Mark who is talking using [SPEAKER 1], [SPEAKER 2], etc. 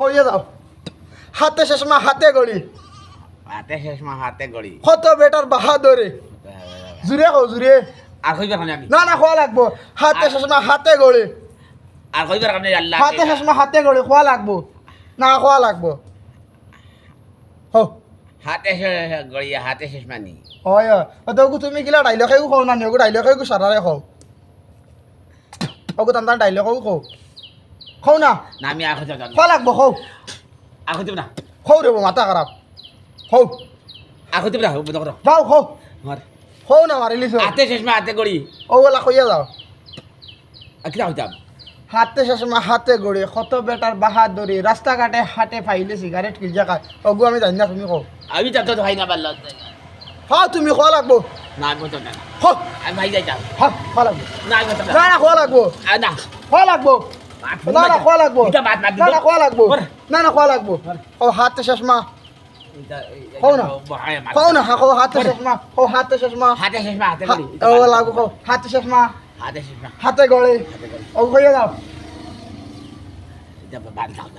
[SPEAKER 1] হইয়া যাও হাতে চশমা হাতে গড়ি।
[SPEAKER 2] হাতে চশমা হাতে গড়ি।
[SPEAKER 1] কত বেটার বাহাদুরে। জুড়ে কও জুড়ে
[SPEAKER 2] আর কইবার কামনে আমি।
[SPEAKER 1] না না খোয়া লাগবো। হাতে চশমা হাতে গড়ি।
[SPEAKER 2] আর কইবার কামনে আল্লাহ
[SPEAKER 1] হাতে চশমা হাতে গড়ি খোয়া লাগবো। না খোয়া লাগবো। হো
[SPEAKER 2] হাতে চে- গড়ি হাতে চশমা নি
[SPEAKER 1] হয় অতগু তুমি কিলা ডাইলগেও কও না নিয়োগ ডাইলগেও সারারে কও। অগু তান তান ডাইলগেও কও না।
[SPEAKER 2] না আমি আর কইতে
[SPEAKER 1] খোয়া লাগবো কও
[SPEAKER 2] আর কইতে না।
[SPEAKER 1] কও রে মাথা খারাপ। কও
[SPEAKER 2] আর কইতে না বুঝা করো।
[SPEAKER 1] যাও কও
[SPEAKER 2] মার
[SPEAKER 1] কও না
[SPEAKER 2] হাতে চশমা হাতে গড়ি।
[SPEAKER 1] ওগুলা কইয়া যাও।
[SPEAKER 2] আর কিটা হইতাম?
[SPEAKER 1] হাতে চশমা হাতে গড়ি কত বেটার বাহাদুরি রাস্তাঘাটে হাটে ফাইলে সিগারেট কি খায়। অগু আমি জানি না তুমি কও
[SPEAKER 2] আমি তো তো ভাই না পারল
[SPEAKER 1] হ্যাঁ তুমি খোয়া লাগবো।
[SPEAKER 2] না আমি বলতে না
[SPEAKER 1] হো
[SPEAKER 2] আমি ভাই যাইতাম
[SPEAKER 1] হ্যাঁ খোয়া লাগবো।
[SPEAKER 2] না আমি বলতে
[SPEAKER 1] না খোয়া লাগবো।
[SPEAKER 2] না।
[SPEAKER 1] খোয়া লাগবো। না না খোয়া লাগবো।
[SPEAKER 2] এটা বাদ বাদ
[SPEAKER 1] না না খোয়া লাগবো।
[SPEAKER 2] করে।
[SPEAKER 1] না না খোয়া লাগবো। ও হাতে চশমা কও না। কও না হা কও হাতে চশমা কও হাতে চশমা
[SPEAKER 2] হাতে চশমা হাতে
[SPEAKER 1] হা-
[SPEAKER 2] গড়ি
[SPEAKER 1] ও লাগবো কও হাতে চশমা
[SPEAKER 2] হাতে চশমা
[SPEAKER 1] হাতে গড়ে
[SPEAKER 2] হাতে গড়ি
[SPEAKER 1] ও কইয়া যাও
[SPEAKER 2] এটা বাদ দাও না